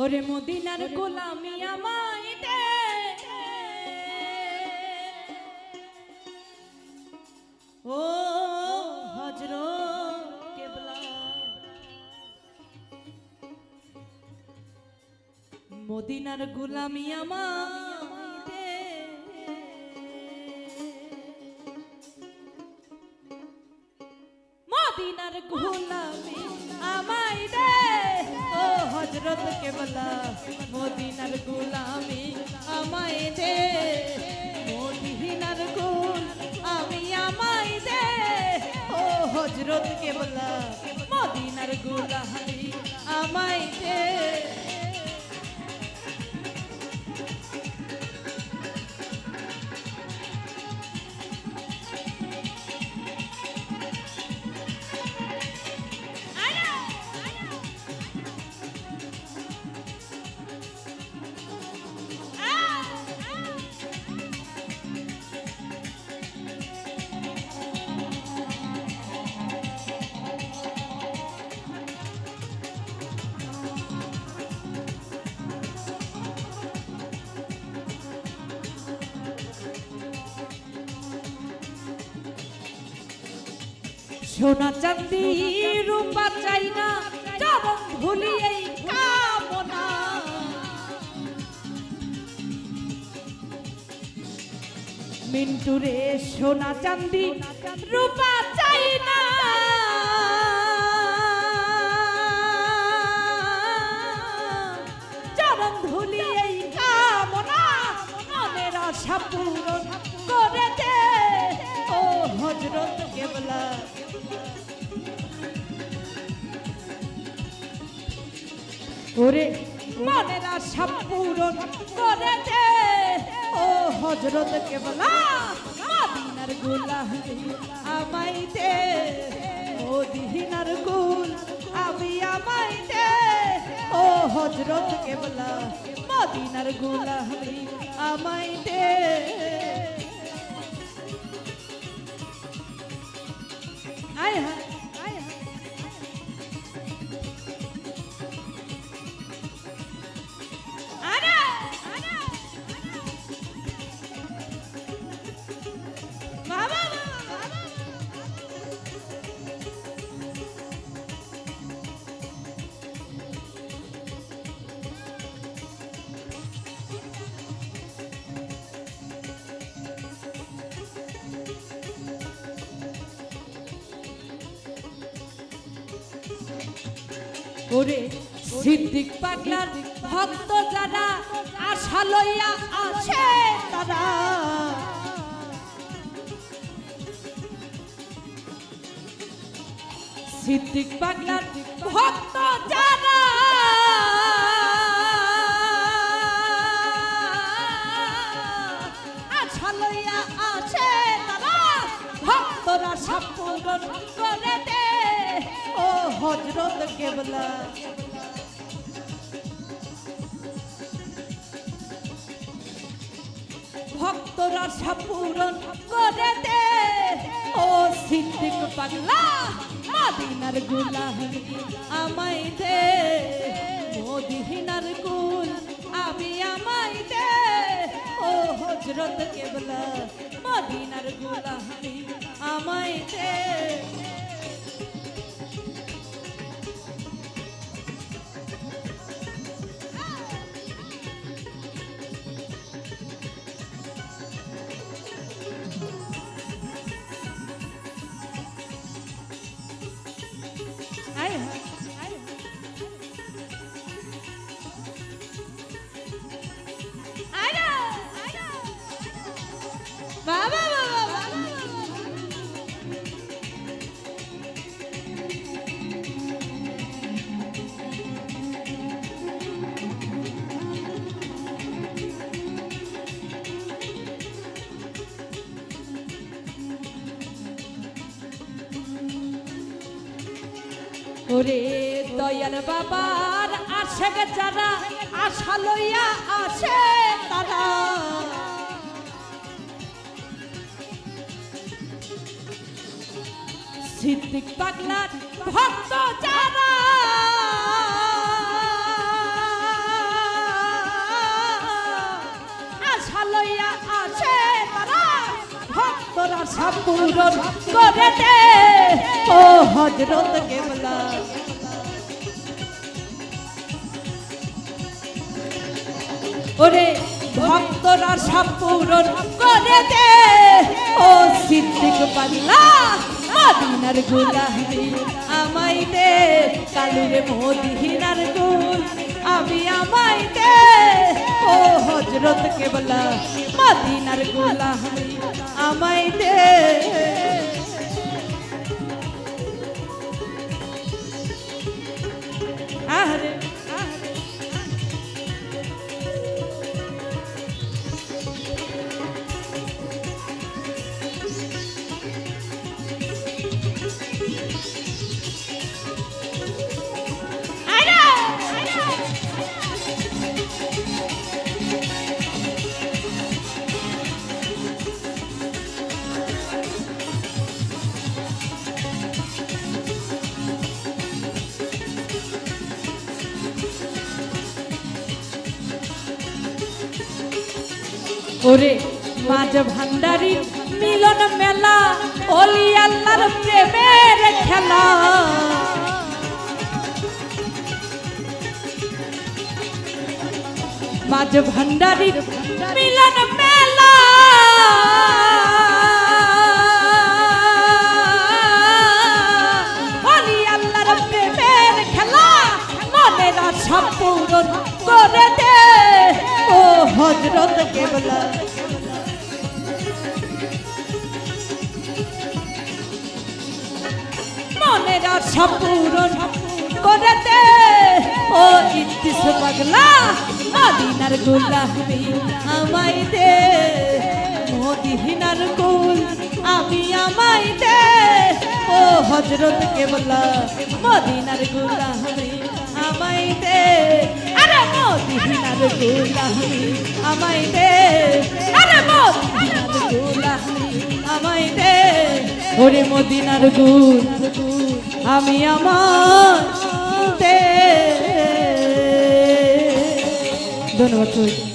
ওরে মদিনার গোলামি আমায় দে। ও কেবলা। মদিনার গোলামি আমায় দে। মদিনার গোলামি হজরত কেবলা মদিনার গোলামি আমায় দে। মদিনার গোল আমি আমায় দে। ও হজরত কেবলা সোনা চাঁদি রূপা চাই না। চরণ ধুলি এই কামনা। মিন্টু রে, সোনা চাঁদি রূপা চাই না। চরণ ধুলি এই কামনা। মনের আশা ওরে মনের আশা পূরণ করে ও হজরত কেবলা, মদিনার গোলামি আমাই দে। মদিনার গুল আমি আমাই দে। ও হজরত কেবলা, মদিনার গোলামি আমাই ওরে সিদ্দিক পাগলার ভক্ত যারা আশা লইয়া আছে তারা। সিদ্দিক পাগলার ভক্ত যারা আশা লইয়া আছে তারা। ভক্তরা সব করে হজরত কেবলা। ভক্তরা সব পূরণ করে দে ও সিদ্দিক পাগলা, মদিনার গুলাহি আমায় দে। মদিনার গুল আমি আমায় দে। ও হজরত কেবলা, মদিনার গুলাহি আমায় দে। ওরে দয়াল বাবার আশেক যারা আশা লইয়া আসে তারা। সিদ্দিক পাগলার ভক্ত যারা আশা পূরণ ও হজরত কেবলা। ওরে ভক্তর আশা পূরণ করে ও সিদ্দিক পাল্লা মদিনার গুলাহি আমাই দে কালুরে মদিনার গুল, আমি আমাই দে। ও হজরত কেবলা, মদিনার গুলাহি আমাই দে। আরে ওরে মাঝ ভান্ডারি মিলন মেলা অলি আল্লাহর প্রেমের খেলা। মাঝ ভান্ডারি মিলন মেলা। মনের আশা পূরণ করে দে ও ইতিস পাগলা, মদিনার গুলামি আমাই দে, মদিনার কুল আমি আমাই দে। ও হজরত কেবলা, মদিনার গুলামি আমাই দে। আরে মদিনার গুলামি আমাই দে। ওরে মদিনার গুল আমি আমার ধন্যবাদ।